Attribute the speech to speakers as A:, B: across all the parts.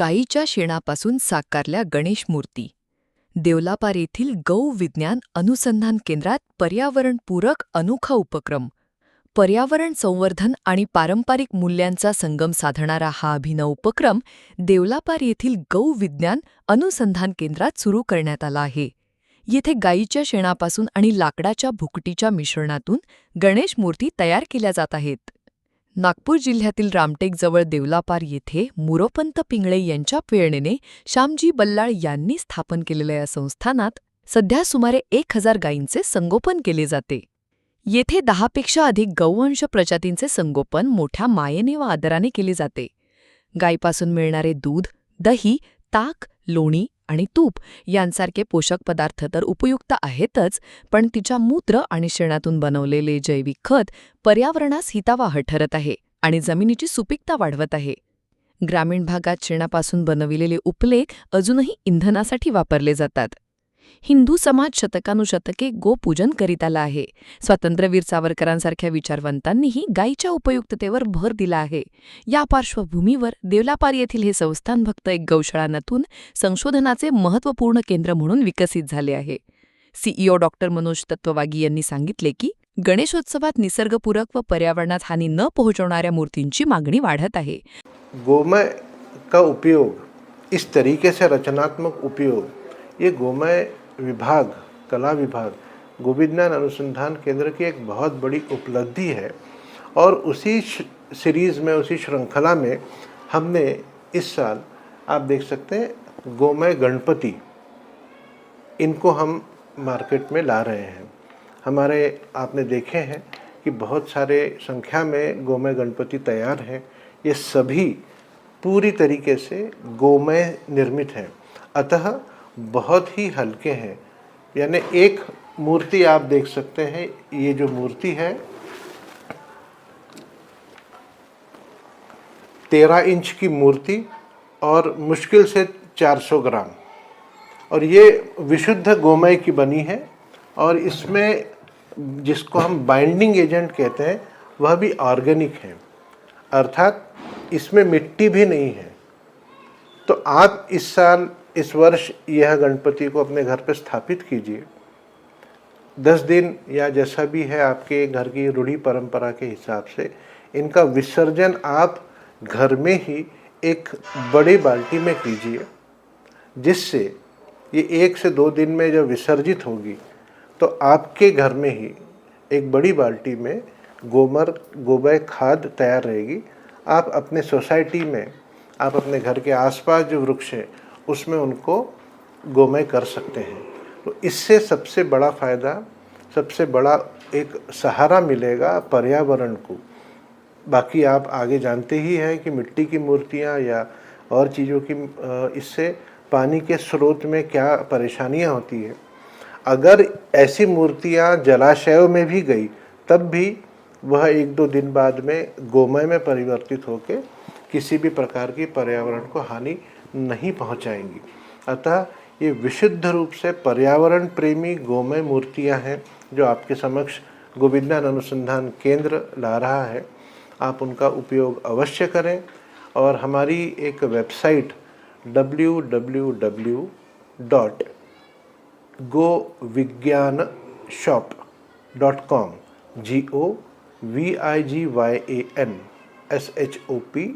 A: गायीच्या शेणापासून साकारल्या गणेश मूर्ती. देवलापार येथील गौ विज्ञान अनुसंधान केंद्रात पर्यावरणपूरक अनोखा उपक्रम. पर्यावरण संवर्धन आणि पारंपरिक मूल्यांचा संगम साधणारा हा अभिनव उपक्रम देवलापार येथील गौ विज्ञान अनुसंधान केंद्रात सुरू करण्यात आला आहे. येथे गायीच्या शेणापासून आणि लाकडाच्या भुकटीच्या मिश्रणातून गणेश मूर्ती तयार केल्या जात आहेत. नागपूर जिल्ह्यातील रामटेकजवळ देवलापार येथे मुरोपंत पिंगळे यांच्या प्रेरणेने श्यामजी बल्लाळ यांनी स्थापन केलेल्या या संस्थानात सध्या सुमारे एक हजार गायींचे संगोपन केले जाते. येथे दहापेक्षा अधिक गौवंश प्रजातींचे संगोपन मोठ्या मायेने व आदराने केले जाते. गायीपासून मिळणारे दूध दही ताक लोणी आणि तूप यांसारखे पोषक पदार्थ तर उपयुक्त आहेतच पण तिच्या मूत्र आणि शेणातून बनवलेले जैविक खत पर्यावरणास हितावाह ठरत आहे आणि जमिनीची सुपीकता वाढवत आहे. ग्रामीण भागात शेणापासून बनविलेले उपलेख अजूनही इंधनासाठी वापरले जातात. हिंदू समाज शतकानुशतके गोपूजन करीत आला आहे. स्वातंत्र्यवीर सावरकरांसारख्या विचारवंतांनीही गायीच्या उपयुक्ततेवर भर दिला आहे. या पार्श्वभूमीवर देवलापार येथील हे संस्थान फक्त एक गौशाळा संशोधनाचे महत्त्वपूर्ण केंद्र म्हणून विकसित झाले आहे. सीईओ डॉक्टर मनोज तत्ववागी यांनी सांगितले की गणेशोत्सवात निसर्गपूरक व पर्यावरणात हानी न पोहोचवणाऱ्या मूर्तींची मागणी वाढत आहे.
B: गोमय का उपयोग? इस तरीके से रचनात्मक उपयोग. ये गोमय विभाग, कला विभाग गोविज्ञान अनुसंधान केंद्र की एक बहुत बड़ी उपलब्धि है और उसी सीरीज़ में, उसी श्रृंखला में हमने इस साल, आप देख सकते हैं, गोमय गणपति, इनको हम मार्केट में ला रहे हैं। हमारे, आपने देखे हैं कि बहुत सारे संख्या में गोमय गणपति तैयार हैं। ये सभी पूरी तरीके से गोमय निर्मित हैं। अतः बहुत ही हल्के हैं। यानी एक मूर्ति आप देख सकते हैं, ये जो मूर्ति है, तेरह इंच की मूर्ति और मुश्किल से 400 ग्राम। और ये विशुद्ध गोमय की बनी है और इसमें जिसको हम बाइंडिंग एजेंट कहते हैं, वह भी ऑर्गेनिक है। अर्थात इसमें मिट्टी भी नहीं है। तो आप इस साल इस वर्ष यह गणपति को अपने घर पर स्थापित कीजिए। दस दिन या जैसा भी है आपके घर की रूढ़ी परंपरा के हिसाब से इनका विसर्जन आप घर में ही एक बड़ी बाल्टी में कीजिए, जिससे ये एक से दो दिन में जब विसर्जित होगी तो आपके घर में ही एक बड़ी बाल्टी में गोमर गोबर खाद तैयार रहेगी। आप अपने सोसाइटी में, आप अपने घर के आसपास जो वृक्ष हैं उसमें उनको गोमय कर सकते हैं। तो इससे सबसे बड़ा फ़ायदा, सबसे बड़ा एक सहारा मिलेगा पर्यावरण को। बाकी आप आगे जानते ही हैं कि मिट्टी की मूर्तियाँ या और चीज़ों की इससे पानी के स्रोत में क्या परेशानियाँ होती है। अगर ऐसी मूर्तियाँ जलाशयों में भी गई, तब भी वह एक दो दिन बाद में गोमय में परिवर्तित होकर किसी भी प्रकार की पर्यावरण को हानि नहीं पहुंचाएँगी। अतः ये विशुद्ध रूप से पर्यावरण प्रेमी गोमय मूर्तियाँ हैं जो आपके समक्ष गोविंदान अनुसंधान केंद्र ला रहा है। आप उनका उपयोग अवश्य करें और हमारी एक website W W W dot go Vigyan shop dot com G O V I G Y A N S H O P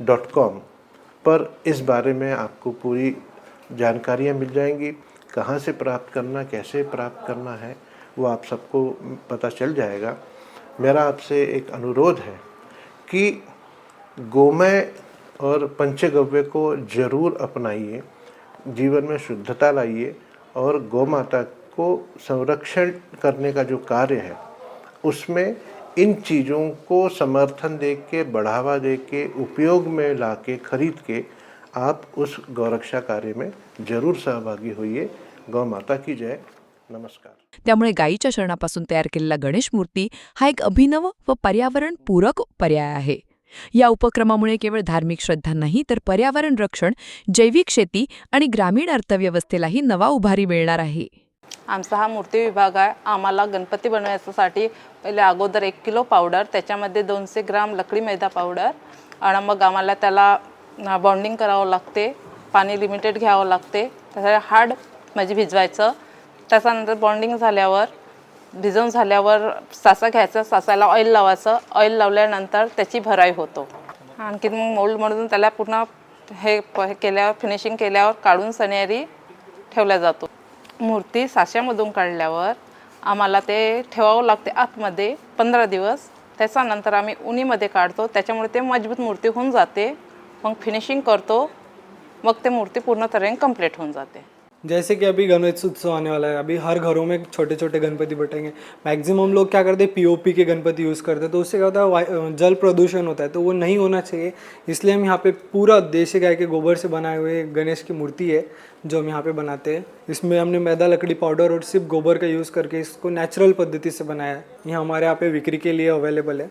B: dot com पर इस बारे में आपको पूरी जानकारियाँ मिल जाएँगी। कहाँ से प्राप्त करना, कैसे प्राप्त करना है, वो आप सबको पता चल जाएगा। मेरा आपसे एक अनुरोध है कि गोमय और पंचगव्य को ज़रूर अपनाइए, जीवन में शुद्धता लाइए और गौ माता को संरक्षण करने का जो कार्य है, उसमें इन चीज़ों को समर्थन दे के बढ़ावा दे के उपयोग में ला के खरीद के आप उस गौरक्षा कार्य में जरूर सहभागी होइए। गौ माता की जय। नमस्कार।
A: त्यामुळे गायीच्या शरणापासून तयार केलेला गणेश मूर्ती हा एक अभिनव व पर्यावरणपूरक पर्याय आहे. या उपक्रमामुळे केवळ धार्मिक श्रद्धा नाही तर पर्यावरण रक्षण जैविक शेती आणि ग्रामीण अर्थव्यवस्थेलाही नवा उभारी मिळणार आहे.
C: आमचा हा मूर्ती विभाग आहे. आम्हाला गणपती बनवायच्यासाठी पहिले अगोदर एक किलो पावडर त्याच्यामध्ये दोनशे ग्राम लकडी मैदा पावडर आणि मग आम्हाला त्याला बॉन्डिंग करावं लागते पाणी लिमिटेड घ्यावं लागते. त्यासाठी हार्ड म्हणजे भिजवायचं. त्याच्यानंतर बॉन्डिंग झाल्यावर भिजवून झाल्यावर सासा घ्यायचा सासाला ऑइल लावायचं. ऑइल लावल्यानंतर त्याची भराई होतो. आणखी मग मोल्डमधून त्याला पूर्ण हे प- हे केल्यावर फिनिशिंग केल्यावर काढून सणेरी ठेवला जातो. मूर्ती साच्यामधून काढल्यावर आम्हाला ते ठेवावं लागते आतमध्ये पंधरा दिवस. त्याच्यानंतर आम्ही उन्हीमध्ये काढतो. त्याच्यामुळे ते मजबूत मूर्ती होऊन जाते. मग फिनिशिंग करतो. मग ते मूर्ती पूर्ण तऱ्हेने कंप्लीट होऊन जाते.
D: जैसे कि अभी गणेश उत्सव आने वाला है, अभी हर घरों में छोटे छोटे गणपति बैठेंगे मैक्सिमम लोग क्या करते हैं पीओपी के गणपति यूज़ करते हैं तो उससे क्या होता है जल प्रदूषण होता है तो वो नहीं होना चाहिए। इसलिए हम यहाँ पे पूरा देसी गाय के गोबर से बनाए हुए गणेश की मूर्ति है, जो हम यहाँ पे बनाते हैं। इसमें हमने मैदा, लकड़ी पाउडर और सिर्फ़ गोबर का यूज़ करके इसको नेचुरल पद्धति से बनाया है। ये हमारे यहाँ पे बिक्री के लिए अवेलेबल है।